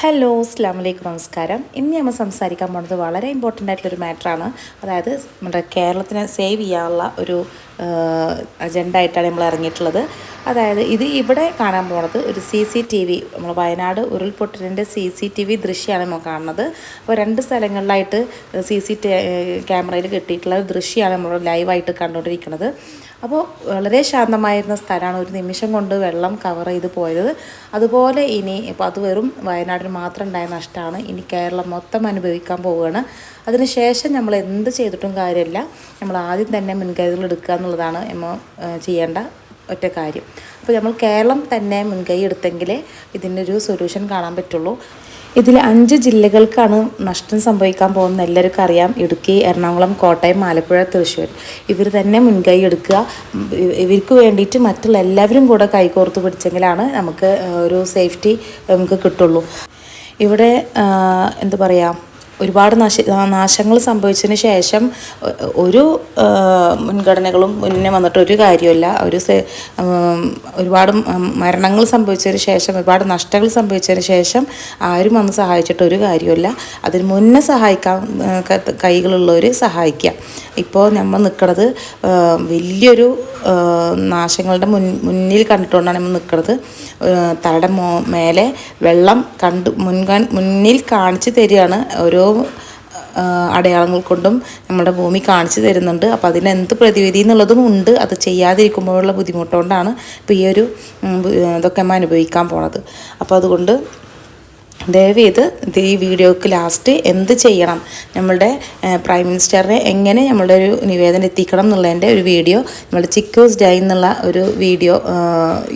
Hello അസ്ലാം വലൈക്കും നമസ്കാരം. ഇന്ന് നമ്മൾ സംസാരിക്കാൻ പോകുന്നത് വളരെ ഇമ്പോർട്ടന്റ് ആയിട്ടുള്ളൊരു മാറ്ററാണ് അതായത് നമ്മുടെ കേരളത്തിനെ സേവ് ചെയ്യാനുള്ള ഒരു അജണ്ട ആയിട്ടാണ് നമ്മൾ ഇറങ്ങിയിട്ടുള്ളത്. അതായത് ഇത് ഇവിടെ കാണാൻ പോണത് ഒരു സി സി ടി വി നമ്മൾ വയനാട് ഉരുൾപൊട്ടലിന്റെ സി സി ടി വി ദൃശ്യമാണ് നമ്മൾ കാണുന്നത്. അപ്പോൾ രണ്ട് സ്ഥലങ്ങളിലായിട്ട് സി സി ക്യാമറയിൽ കിട്ടിയിട്ടുള്ള ദൃശ്യമാണ് നമ്മൾ ലൈവായിട്ട് കണ്ടുകൊണ്ടിരിക്കുന്നത്. അപ്പോൾ വളരെ ശാന്തമായിരുന്ന സ്ഥലമാണ് ഒരു നിമിഷം കൊണ്ട് വെള്ളം കവർ ചെയ്ത് പോയത്. അതുപോലെ ഇനി ഇപ്പോൾ അത് വെറും വയനാടിന് മാത്രം ഉണ്ടായ നഷ്ടമാണ്. ഇനി കേരളം മൊത്തം അനുഭവിക്കാൻ പോവുകയാണ്. അതിനുശേഷം നമ്മൾ എന്ത് ചെയ്തിട്ടും കാര്യമില്ല. നമ്മൾ ആദ്യം തന്നെ മുൻകരുതൽ എടുക്കുക എന്നുള്ളതാണ് നമ്മൾ ചെയ്യേണ്ട ഒറ്റ കാര്യം. അപ്പോൾ നമ്മൾ കേരളം തന്നെ മുൻകൈ എടുത്തെങ്കിലേ ഇതിനൊരു സൊല്യൂഷൻ കാണാൻ പറ്റുള്ളൂ. ഇതിൽ അഞ്ച് ജില്ലകൾക്കാണ് നഷ്ടം സംഭവിക്കാൻ പോകുന്നത്. എല്ലാവർക്കും അറിയാം. ഇടുക്കി എറണാകുളം കോട്ടയം ആലപ്പുഴ തൃശ്ശൂർ. ഇവർ തന്നെ മുൻകൈ എടുക്കുക. ഇവർക്ക് വേണ്ടിയിട്ട് മറ്റുള്ള എല്ലാവരും കൂടെ കൈകോർത്ത് പിടിച്ചെങ്കിലാണ് നമുക്ക് ഒരു സേഫ്റ്റി നമുക്ക് കിട്ടുള്ളൂ. ഇവിടെ എന്താ പറയുക ഒരുപാട് നാശ നാശങ്ങൾ സംഭവിച്ചതിന് ശേഷം ഒരു മുൻഗണനകളും മുന്നേ വന്നിട്ട് ഒരു കാര്യമില്ല ഒരു ഒരുപാട് മരണങ്ങൾ സംഭവിച്ചതിന് ശേഷം ഒരുപാട് നഷ്ടങ്ങൾ സംഭവിച്ചതിന് ശേഷം ആരും വന്ന് സഹായിച്ചിട്ട് ഒരു കാര്യമില്ല അതിന് മുന്നേ സഹായിക്കാൻ കൈകളുള്ളവർ സഹായിക്കുക. ഇപ്പോൾ നമ്മൾ നിൽക്കുന്നത് വലിയൊരു നാശങ്ങളുടെ മുൻ മുന്നിൽ കണ്ടിട്ടുകൊണ്ടാണ് നമ്മൾ നിൽക്കുന്നത്. തലയുടെ മോ മേലെ വെള്ളം കണ്ട് മുൻകാൻ മുന്നിൽ കാണിച്ചു തരികയാണ്. ഓരോ അടയാളങ്ങൾ കൊണ്ടും നമ്മുടെ ഭൂമി കാണിച്ചു തരുന്നുണ്ട്. അപ്പോൾ അതിന് എന്ത് പ്രതിവിധി എന്നുള്ളതും ഉണ്ട്. അത് ചെയ്യാതിരിക്കുമ്പോഴുള്ള ബുദ്ധിമുട്ടുകൊണ്ടാണ് ഇപ്പോൾ ഈ ഒരു ഇതൊക്കെ നമ്മൾ അനുഭവിക്കാൻ പോണത്. അപ്പോൾ അതുകൊണ്ട് ദയവ് ഇത് ഈ വീഡിയോക്ക് ലാസ്റ്റ് എന്ത് ചെയ്യണം? നമ്മളുടെ പ്രൈം മിനിസ്റ്ററിനെ എങ്ങനെ നമ്മളുടെ ഒരു നിവേദനം എത്തിക്കണം എന്നുള്ളതിന്റെ ഒരു വീഡിയോ നമ്മുടെ ചിക്കോസ് ഡൈ എന്നുള്ള ഒരു വീഡിയോ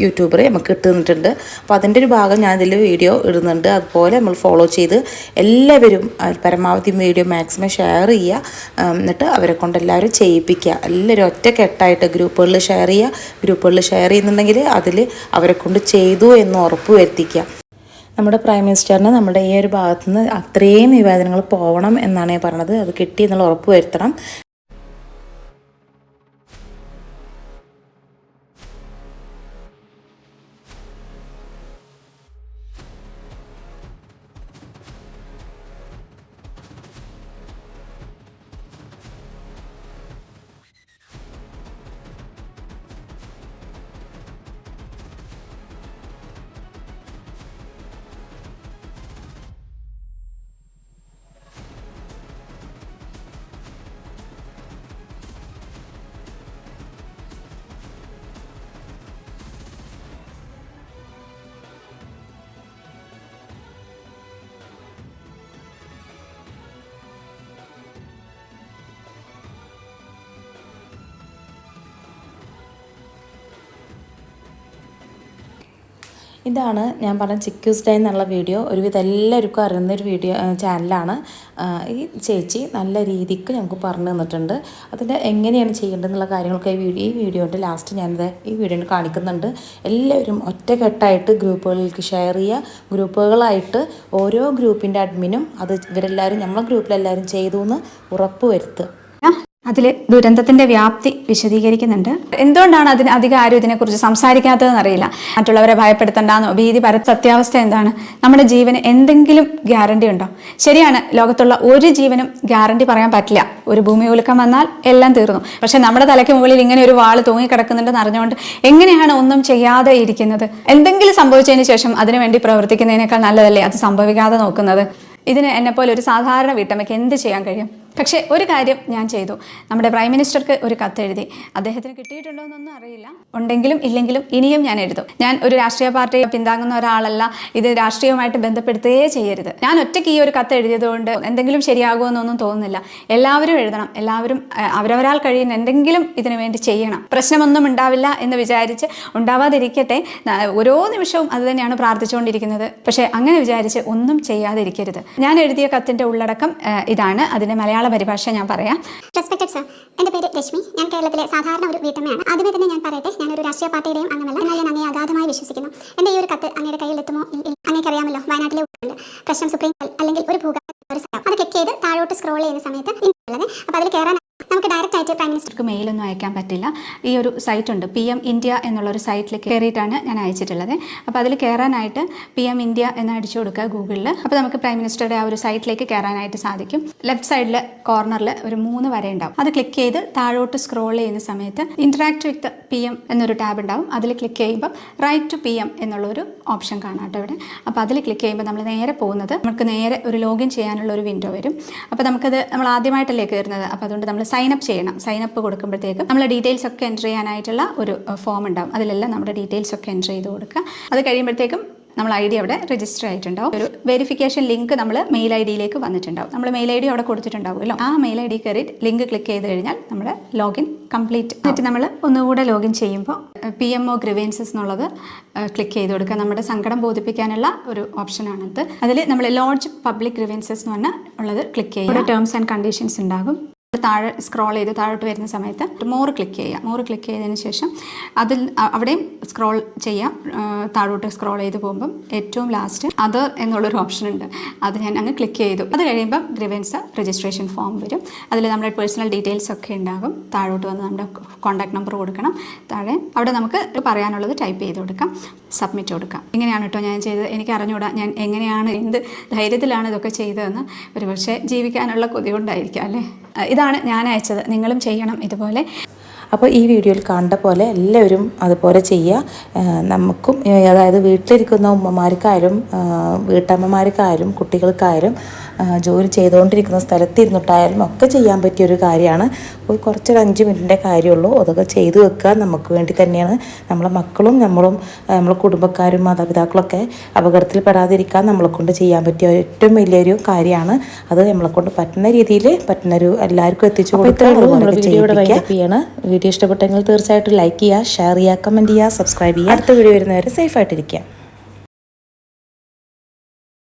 യൂട്യൂബർ നമുക്ക് കിട്ടുന്നിട്ടുണ്ട് അപ്പോൾ അതിന്റെ ഒരു ഭാഗം ഞാൻ ഇതിൽ വീഡിയോ ഇടുന്നുണ്ട്. അതുപോലെ നമ്മൾ ഫോളോ ചെയ്ത് എല്ലാവരും പരമാവധി വീഡിയോ മാക്സിമം ഷെയർ ചെയ്യുക. എന്നിട്ട് അവരെ കൊണ്ട് എല്ലാവരും ചെയ്യിപ്പിക്കുക. എല്ലാവരും ഒറ്റക്കെട്ടായിട്ട് ഗ്രൂപ്പുകളിൽ ഷെയർ ചെയ്യുക. ഗ്രൂപ്പുകളിൽ ഷെയർ ചെയ്യുന്നുണ്ടെങ്കിൽ അതിൽ അവരെ കൊണ്ട് ചെയ്തു എന്ന് ഉറപ്പ് വരുത്തിക്കുക. നമ്മുടെ പ്രൈം മിനിസ്റ്ററിന് നമ്മുടെ ഈ ഒരു ഭാഗത്തു നിന്ന് അത്രയും നിവേദനങ്ങൾ പോകണം എന്നാണ് ഞാൻ പറഞ്ഞത്. അത് കിട്ടി എന്നുള്ള ഉറപ്പ് വരുത്തണം. ഇതാണ് ഞാൻ പറഞ്ഞ ചിക്യൂസ് ഡേ എന്നുള്ള വീഡിയോ. ഒരുവിധം എല്ലാവർക്കും അറിയുന്നൊരു വീഡിയോ ചാനലാണ് ഈ ചേച്ചി നല്ല രീതിക്ക് ഞങ്ങൾക്ക് പറഞ്ഞു തന്നിട്ടുണ്ട്. അതിന്റെ എങ്ങനെയാണ് ചെയ്യേണ്ടതെന്നുള്ള കാര്യങ്ങളൊക്കെ ഈ വീഡിയോ ഈ വീഡിയോന്റെ ലാസ്റ്റ് ഞാനിത് ഈ വീഡിയോ കാണിക്കുന്നുണ്ട്. എല്ലാവരും ഒറ്റക്കെട്ടായിട്ട് ഗ്രൂപ്പുകളിലേക്ക് ഷെയർ ചെയ്യുക. ഗ്രൂപ്പുകളായിട്ട് ഓരോ ഗ്രൂപ്പിന്റെ അഡ്മിനും അത് ഇവരെല്ലാവരും നമ്മളെ ഗ്രൂപ്പിലെല്ലാവരും ചെയ്തു എന്ന് ഉറപ്പ് വരുത്തുക. അതിൽ ദുരന്തത്തിന്റെ വ്യാപ്തി വിശദീകരിക്കുന്നുണ്ട്. എന്തുകൊണ്ടാണ് അതിന് അധികം ആരും ഇതിനെക്കുറിച്ച് സംസാരിക്കാത്തതെന്ന് അറിയില്ല. മറ്റുള്ളവരെ ഭയപ്പെടുത്തണ്ടെന്നോ ഭീതി പര സത്യാവസ്ഥ എന്താണ്? നമ്മുടെ ജീവന് എന്തെങ്കിലും ഗ്യാരണ്ടി ഉണ്ടോ? ശരിയാണ് ലോകത്തുള്ള ഒരു ജീവനും ഗ്യാരണ്ടി പറയാൻ പറ്റില്ല. ഒരു ഭൂമി ഉലുക്കം വന്നാൽ എല്ലാം തീർന്നു. പക്ഷെ നമ്മുടെ തലയ്ക്ക് മുകളിൽ ഇങ്ങനെ ഒരു വാൾ തൂങ്ങിക്കിടക്കുന്നുണ്ടെന്ന് അറിഞ്ഞുകൊണ്ട് എങ്ങനെയാണ് ഒന്നും ചെയ്യാതെ ഇരിക്കുന്നത്? എന്തെങ്കിലും സംഭവിച്ചതിന് ശേഷം അതിനുവേണ്ടി പ്രവർത്തിക്കുന്നതിനേക്കാൾ നല്ലതല്ലേ അത് സംഭവിക്കാതെ നോക്കുന്നത്? ഇതിന് എന്നെപ്പോലെ ഒരു സാധാരണ വീട്ടമ്മയ്ക്ക് എന്ത് ചെയ്യാൻ കഴിയും? പക്ഷേ ഒരു കാര്യം ഞാൻ ചെയ്തു. നമ്മുടെ പ്രൈം മിനിസ്റ്റർക്ക് ഒരു കത്ത് എഴുതി. അദ്ദേഹത്തിന് കിട്ടിയിട്ടുണ്ടോ എന്നൊന്നും അറിയില്ല. ഉണ്ടെങ്കിലും ഇല്ലെങ്കിലും ഇനിയും ഞാൻ എഴുതും. ഞാൻ ഒരു രാഷ്ട്രീയ പാർട്ടിയെ പിന്താങ്ങുന്ന ഒരാളല്ല. ഇത് രാഷ്ട്രീയവുമായിട്ട് ബന്ധപ്പെടുത്തുകയേ ചെയ്യരുത്. ഞാൻ ഒറ്റയ്ക്ക് ഈ ഒരു കത്ത് എഴുതിയതുകൊണ്ട് എന്തെങ്കിലും ശരിയാകുമെന്നൊന്നും തോന്നുന്നില്ല. എല്ലാവരും എഴുതണം. എല്ലാവരും അവരവരാൽ കഴിയുന്ന എന്തെങ്കിലും ഇതിനു വേണ്ടി ചെയ്യണം. പ്രശ്നമൊന്നും ഉണ്ടാവില്ല എന്ന് വിചാരിച്ച് ഉണ്ടാവാതിരിക്കട്ടെ. ഓരോ നിമിഷവും അത് തന്നെയാണ് പ്രാർത്ഥിച്ചുകൊണ്ടിരിക്കുന്നത്. പക്ഷേ അങ്ങനെ വിചാരിച്ച് ഒന്നും ചെയ്യാതിരിക്കരുത്. ഞാൻ എഴുതിയ കത്തിന്റെ ഉള്ളടക്കം ഇതാണ്. അതിന്റെ മലയാള പരിഭാഷ ഞാൻ പറയാം. റെസ്പെക്ടഡ് സർ എന്റെ പേര് രശ്മി. ഞാൻ കേരളത്തിലെ സാധാരണ ഒരു വീട്ടമ്മയാണ്. ആദ്യമേ തന്നെ ഞാൻ പറയട്ടെ ഒരു രാഷ്ട്രീയ പാർട്ടിയുടെയും അംഗമല്ല. എന്നാൽ ഞാൻ അങ്ങേ അഗാധമായി വിശ്വസിക്കുന്നു. എന്റെ ഈ ഒരു കത്ത് അങ്ങയുടെ കയ്യിലെത്തുമോ അങ്ങേക്കറിയാമല്ലോ വയനാട്ടിലെ പ്രശ്നം സുപ്രീം അല്ലെങ്കിൽ ഒരു ഭൂകമ്പം ഒരു അത് ക്ലിക്ക് ചെയ്ത് താഴോട്ട് സ്ക്രോൾ ചെയ്യുന്ന സമയത്ത് അപ്പൊ അപ്പോൾ അതിൽ കയറാൻ നമുക്ക് ഡയറക്റ്റ് ആയിട്ട് പ്രൈം മിനിസ്റ്റർക്ക് മെയിലൊന്നും അയക്കാൻ പറ്റില്ല. ഈ ഒരു സൈറ്റ് ഉണ്ട്. പി എം ഇന്ത്യ എന്നുള്ള ഒരു സൈറ്റിൽ കയറിയിട്ടാണ് ഞാൻ അയച്ചിട്ടുള്ളത്. അപ്പോൾ അതിൽ കയറാനായിട്ട് പി എം ഇന്ത്യ എന്ന് അടിച്ചു കൊടുക്കുക ഗൂഗിളിൽ അപ്പോൾ നമുക്ക് പ്രൈം മിനിസ്റ്ററുടെ ആ ഒരു സൈറ്റിലേക്ക് കയറാനായിട്ട് സാധിക്കും. ലെഫ്റ്റ് സൈഡിൽ കോർണറിൽ ഒരു മൂന്ന് വരെ ഉണ്ടാവും. അത് ക്ലിക്ക് ചെയ്ത് താഴോട്ട് സ്ക്രോൾ ചെയ്യുന്ന സമയത്ത് ഇന്ററാക്ട് വിത്ത് പി എം എന്നൊരു ടാബ് ഉണ്ടാവും. അതിൽ ക്ലിക്ക് ചെയ്യുമ്പോൾ റൈറ്റ് ടു പി എം എന്നുള്ളൊരു ഓപ്ഷൻ കാണാം കേട്ടോ ഇവിടെ. അപ്പോൾ അതിൽ ക്ലിക്ക് ചെയ്യുമ്പോൾ നമ്മൾ നേരെ പോകുന്നത് നമുക്ക് നേരെ ഒരു ലോഗിൻ ചെയ്യാനുള്ള ഒരു വിൻഡോ വരും. അപ്പോൾ നമുക്കത് നമ്മൾ ആദ്യമായിട്ടല്ലേ കയറുന്നത് അപ്പോൾ അതുകൊണ്ട് നമ്മൾ സൈൻ അപ്പ് ചെയ്യണം. സൈൻ അപ്പ് കൊടുക്കുമ്പോഴത്തേക്കും നമ്മൾ ഡീറ്റെയിൽസ് ഒക്കെ എന്റർ ചെയ്യാനായിട്ടുള്ള ഒരു ഫോം ഉണ്ടാവും. അതിലെല്ലാം നമ്മുടെ ഡീറ്റെയിൽസ് ഒക്കെ എന്റർ ചെയ്ത് കൊടുക്കുക. അത് കഴിയുമ്പോഴത്തേക്കും നമ്മൾ ഐ ഡി അവിടെ രജിസ്റ്റർ ആയിട്ടുണ്ടാവും. ഒരു വെരിഫിക്കേഷൻ ലിങ്ക് നമ്മൾ മെയിൽ ഐ ഡിയിലേക്ക് വന്നിട്ടുണ്ടാവും. നമ്മൾ മെയിൽ ഐ ഡി അവിടെ കൊടുത്തിട്ടുണ്ടാവുമല്ലോ ആ മെയിൽ ഐ ഡി കയറി ലിങ്ക് ക്ലിക്ക് ചെയ്ത് കഴിഞ്ഞാൽ നമ്മുടെ ലോഗിൻ കംപ്ലീറ്റ് എന്നിട്ട് നമ്മൾ ഒന്നുകൂടെ ലോഗിൻ ചെയ്യുമ്പോൾ പി എം ഒ ഗ്രിവൻസസ് എന്നുള്ളത് ക്ലിക്ക് ചെയ്ത് കൊടുക്കുക. നമ്മുടെ സങ്കടം ബോധിപ്പിക്കാനുള്ള ഒരു ഓപ്ഷനാണത് അതിൽ നമ്മൾ ലോഡ്ജ് പബ്ലിക് ഗ്രിവൻസസ് എന്ന് പറഞ്ഞാൽ ഉള്ളത് ക്ലിക്ക് ചെയ്യുക. ടേംസ് ആൻഡ് കണ്ടീഷൻസ് ഉണ്ടാകും. താഴെ സ്ക്രോൾ ചെയ്ത് താഴോട്ട് വരുന്ന സമയത്ത് മോർ ക്ലിക്ക് ചെയ്യുക. മോർ ക്ലിക്ക് ചെയ്തതിന് ശേഷം അതിൽ അവിടെയും സ്ക്രോൾ ചെയ്യാം താഴോട്ട് സ്ക്രോൾ ചെയ്ത് പോകുമ്പം ഏറ്റവും ലാസ്റ്റ് അത് എന്നുള്ളൊരു ഓപ്ഷൻ ഉണ്ട്. അത് ഞാൻ അങ്ങ് ക്ലിക്ക് ചെയ്തു. അത് കഴിയുമ്പം ഗ്രിവൻസ് രജിസ്ട്രേഷൻ ഫോം വരും. അതിൽ നമ്മുടെ പേഴ്സണൽ ഡീറ്റെയിൽസ് ഒക്കെ ഉണ്ടാകും. താഴോട്ട് വന്ന് നമ്മുടെ കോൺടാക്ട് നമ്പർ കൊടുക്കണം. താഴെ അവിടെ നമുക്ക് പറയാനുള്ളത് ടൈപ്പ് ചെയ്ത് കൊടുക്കാം. സബ്മിറ്റ് കൊടുക്കാം. ഇങ്ങനെയാണ് കേട്ടോ ഞാൻ ചെയ്തത്. എനിക്ക് അറിഞ്ഞുകൂടാ ഞാൻ എങ്ങനെയാണ് എന്ത് ധൈര്യത്തിലാണ് ഇതൊക്കെ ചെയ്തതെന്ന്. ഒരു പക്ഷേ ജീവിക്കാനുള്ള കൊതി കൊണ്ടായിരിക്കാം അല്ലേ? അഹ് ഇതാണ് ഞാൻ അയച്ചത്. നിങ്ങളും ചെയ്യണം ഇതുപോലെ. അപ്പോൾ ഈ വീഡിയോയിൽ കണ്ട പോലെ എല്ലാവരും അതുപോലെ ചെയ്യുക. നമുക്കും അതായത് വീട്ടിലിരിക്കുന്ന ഉമ്മമാർക്കായാലും വീട്ടമ്മമാർക്കായാലും കുട്ടികൾക്കായാലും ജോലി ചെയ്തുകൊണ്ടിരിക്കുന്ന സ്ഥലത്തിരുന്നിട്ടായാലും ഒക്കെ ചെയ്യാൻ പറ്റിയ ഒരു കാര്യമാണ്. ഒരു കുറച്ചൊരു അഞ്ച് മിനിറ്റിന്റെ കാര്യമുള്ളൂ. അതൊക്കെ ചെയ്തു വെക്കുക നമുക്ക് വേണ്ടി തന്നെയാണ്. നമ്മളെ മക്കളും നമ്മളും നമ്മളെ കുടുംബക്കാരും മാതാപിതാക്കളൊക്കെ അപകടത്തിൽ പെടാതിരിക്കാൻ നമ്മളെ കൊണ്ട് ചെയ്യാൻ പറ്റിയ ഏറ്റവും വലിയൊരു കാര്യമാണ്. അത് നമ്മളെ കൊണ്ട് പറ്റുന്ന രീതിയിൽ പറ്റുന്ന ഒരു എല്ലാവർക്കും എത്തിച്ചു കൊടുക്കുകയാണ്. വീഡിയോ ഇഷ്ടപ്പെട്ടെങ്കിൽ തീർച്ചയായിട്ടും ലൈക്ക് ചെയ്യുക ഷെയർ ചെയ്യുക കമന്റ് ചെയ്യുക സബ്സ്ക്രൈബ് ചെയ്യുക. അടുത്ത വീഡിയോ വരുന്നവരെ സേഫ് ആയിട്ടിരിക്കുക.